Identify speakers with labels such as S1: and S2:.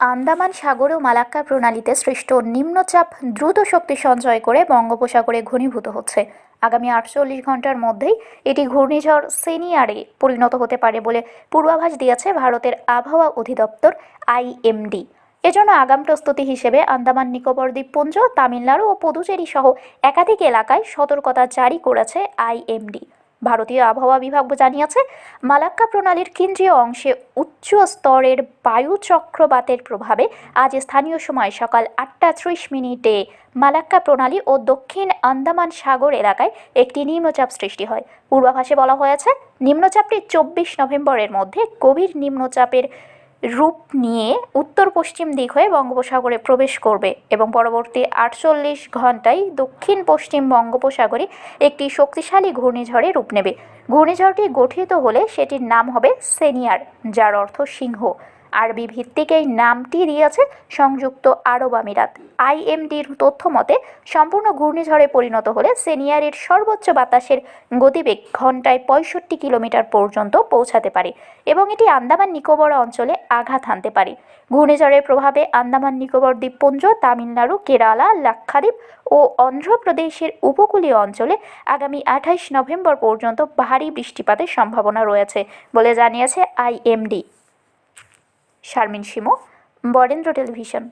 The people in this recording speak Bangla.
S1: আন্দামান সাগর ও মালাক্কা প্রণালীতে সৃষ্ট নিম্নচাপ দ্রুত শক্তি সঞ্চয় করে বঙ্গোপসাগরে ঘনীভূত হচ্ছে। আগামী আটচল্লিশ ঘণ্টার মধ্যেই এটি ঘূর্ণিঝড় সেনিয়ারে পরিণত হতে পারে বলে পূর্বাভাস দিয়েছে ভারতের আবহাওয়া অধিদপ্তর আইএমডি। এজন্য আগাম প্রস্তুতি হিসেবে আন্দামান, নিকোবর, দ্বীপপুঞ্জ, তামিলনাড়ু ও পুদুচেরি সহ একাধিক এলাকায় সতর্কতা জারি করেছে আইএমডি। ভারতীয় আবহাওয়া বিভাগ জানিয়েছে, মালাক্কা প্রণালীর কেন্দ্রীয় অংশে উচ্চ স্তরের বায়ু চক্রবাতের প্রভাবে আজ স্থানীয় সময় সকাল আটটা ত্রিশ মিনিটে মালাক্কা প্রণালী ও দক্ষিণ আন্দামান সাগর এলাকায় একটি নিম্নচাপ সৃষ্টি হয়। পূর্বাভাসে বলা হয়েছে, নিম্নচাপটি চব্বিশ নভেম্বরের মধ্যে গভীর নিম্নচাপের রূপ নিয়ে উত্তর পশ্চিম দিক হয়ে বঙ্গোপসাগরে প্রবেশ করবে এবং পরবর্তী আটচল্লিশ ঘন্টায় দক্ষিণ পশ্চিম বঙ্গোপসাগরে একটি শক্তিশালী ঘূর্ণিঝড়ে রূপ নেবে। ঘূর্ণিঝড়টি গঠিত হলে সেটির নাম হবে সেনিয়ার, যার অর্থ সিংহ। আরবি ভিত্তিক এই নামটি দিয়েছে সংযুক্ত আরব আমিরাত। আইএমডির তথ্য মতে, সম্পূর্ণ ঘূর্ণিঝড়ে পরিণত হলে সেনিয়ারের সর্বোচ্চ বাতাসের গতিবেগ ঘন্টায় পঁয়ষট্টি কিলোমিটার পর্যন্ত পৌঁছাতে পারে এবং এটি আন্দামান নিকোবর অঞ্চলে আঘাত হানতে পারে। ঘূর্ণিঝড়ের প্রভাবে আন্দামান নিকোবর দ্বীপপুঞ্জ, তামিলনাড়ু, কেরালা, লাক্ষাদ্বীপ ও অন্ধ্রপ্রদেশের উপকূলীয় অঞ্চলে আগামী আঠাইশ নভেম্বর পর্যন্ত ভারী বৃষ্টিপাতের সম্ভাবনা রয়েছে বলে জানিয়েছে আইএমডি। শারমিন শিমু বরেন্দ্র টেলিভিশন।